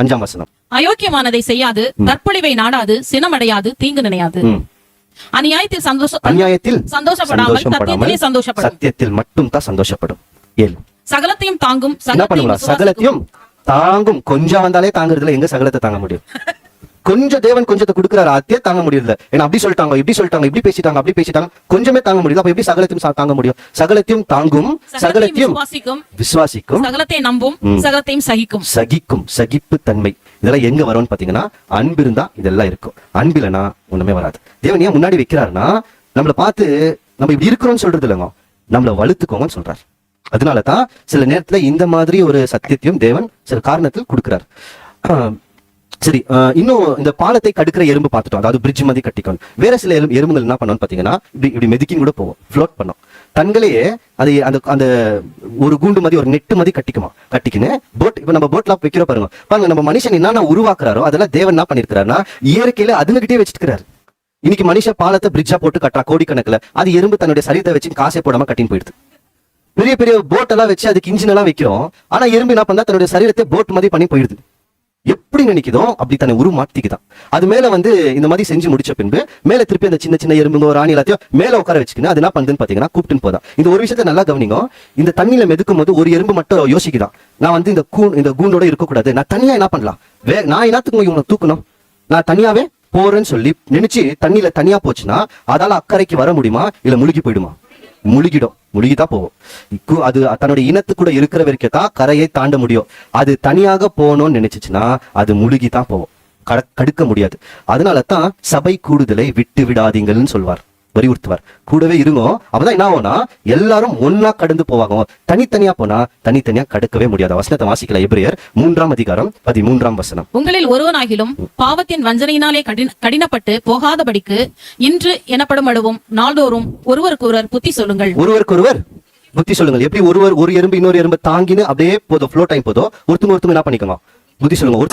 அஞ்சாம் வசனம். அயோக்கியமானதை செய்யாது தற்பொழிவை நாடாது சினமடையாது தீங்கு நினையாது. அநியாயத்தில் சந்தோஷ அநியாயத்தில் சந்தோஷப்படாமல் சத்தியத்திலே சந்தோஷப்படும். சத்தியத்தில் மட்டும் தான் சந்தோஷப்படும். ஏழு. சகலத்தையும் தாங்கும். சகலத்தையும் தாங்கும். கொஞ்சம் வந்தாலே தாங்குறதுல எங்க சகலத்தை தாங்க முடியும்? கொஞ்சம் தேவன் கொஞ்சத்தை கொடுக்குறாரு? அதே தாங்க முடியல ஏன்னா அப்படி சொல்லிட்டாங்க இப்படி சொல்லிட்டாங்க இப்படி பேசிட்டாங்க அப்படி பேசிட்டாங்க. கொஞ்சமே தாங்க முடியல. அப்ப எப்படி சகலத்தையும் தாங்க முடியும்? சகலத்தையும் தாங்கும் சகலத்தையும் விசுவாசிக்கும். சகலத்தை நம்பும். சகலத்தையும் சகிக்கும். சகிக்கும் சகிப்பு தன்மை இதெல்லாம் எங்க வரும்னு பாத்தீங்கன்னா அன்பு இருந்தா இதெல்லாம் இருக்கும். அன்பிலனா ஒண்ணுமே வராது. தேவன் ஏன் முன்னாடி வைக்கிறாருன்னா நம்மள பார்த்து நம்ம இப்படி இருக்கிறோம்னு சொல்றது இல்லைங்க. நம்மள வலுத்துக்கோங்கன்னு சொல்றாரு. அதனால தான் சில நேரத்துல இந்த மாதிரி ஒரு சத்தியத்தையும் தேவன் சில காரணத்தில் கொடுக்கிறார். ஆஹ் சரி ஆஹ் இன்னும் இந்த பாலத்தை கடுக்கிற எறும்பு பார்த்துட்டோம். அதாவது பிரிட்ஜ் மாதிரி கட்டிக்கணும். வேற சில எறும்பு எறும்புகள் என்ன பண்ணோம்னு பாத்தீங்கன்னா இப்படி இப்படி மெதுக்கின்னு கூட போவோம். ஃப்ளோட் பண்ணும். தங்களையே அது அந்த அந்த ஒரு கூண்டு மாதிரி ஒரு நெட்டு மாதிரி கட்டிக்குமா? கட்டிக்கின்னு போட் இப்ப நம்ம போட்ல வைக்கிறோம் பாருங்க. பாருங்க நம்ம மனுஷன் என்னென்ன உருவாக்குறாரோ அதெல்லாம் தேவன் என்ன பண்ணிருக்கிறாருன்னா இயற்கையில அதுங்ககிட்டே வச்சிருக்கிறாரு. இன்னைக்கு மனுஷன் பாலத்தை பிரிட்ஜா போட்டு கட்டுறா கோடிக்கணக்குல. அது எறும்பு தன்னுடைய சரீரத்தை வச்சு காசே போடாம கட்டின்னு போயிடுது. பெரிய பெரிய போட்டெல்லாம் வச்சு அதுக்கு இன்ஜின் எல்லாம் வைக்கிறோம். ஆனா எறும்பு என்ன பண்ணா தன்னுடைய சரீரத்தை போட் மாதிரி பண்ணி போயிடுது. எப்படி நினைக்குதோ அப்படி தன்னை உருமாத்திக்குதான். அது மேல வந்து இந்த மாதிரி செஞ்சு முடிச்ச பின்பு மேல திருப்பி அந்த சின்ன சின்ன எறும்புங்க ஒரு ராணி எல்லாத்தையும் மேல உட்கார வச்சுக்கணும் அது என்ன பண்ணுதுன்னு பாத்தீங்கன்னா கூப்பிட்டுன்னு போதான். இந்த ஒரு விஷயத்த நல்லா கவனிங்க இந்த தண்ணியில மெதுக்கும் போது ஒரு எறும்பு மட்டும் யோசிக்குதான். நான் வந்து இந்த கூண் இந்த கூண்டோட இருக்கக்கூடாது. நான் தனியா என்ன பண்ணலாம்? வே நான் என்னத்துக்கு இவனை தூக்கணும்? நான் தனியாவே போறேன்னு சொல்லி நினைச்சு தண்ணியில தனியா போச்சுன்னா அதால அக்கறைக்கு வர முடியுமா? இல்ல முழுகி போயிடுமா? முழுகிடும். முழுகிதா போகும் அது தன்னுடைய இனத்து கூட இருக்கிற வரைக்கும் தான் கரையை தாண்ட முடியும். அது தனியாக போகணும்னு நினைச்சுச்சுன்னா அது முழுகி தான் போகும். கட- கடுக்க முடியாது. அதனால தான் சபை கூடுதலை விட்டு விடாதீங்கள்னு சொல்வார். வலியுறுத்துவார். கூடவே இருங்கோ அப்பதான் என்ன ஆகும்னா எல்லாரும் ஒன்னா கடந்து போவாங்க. தனித்தனியா போனா தனித்தனியா கடக்கவே முடியாது. வசனத்தை வாசிக்கல எபிரேயர் மூன்றாம் அதிகாரம் பதிமூன்றாம் வசனம். உங்களில் ஒருவனாகிலும் பாவத்தின் வஞ்சனையினாலே கடின கடினப்பட்டு போகாதபடிக்கு இன்று எனப்படும் அடுவும் நாள்தோறும் ஒருவருக்கொருவர் புத்தி சொல்லுங்கள். ஒருவருக்கொருவர் புத்தி சொல்லுங்கள். எப்படி ஒருவர் ஒரு எறும்பு இன்னொரு எறும்பு தாங்கின்னு அப்படியே போதும் ஃப்ளோ டைம் போதும் ஒருத்தங்க ஒருத்தங்க என்ன பண்ணிக்கோங்க. புத்தி சொல்லுங்க. ஒரு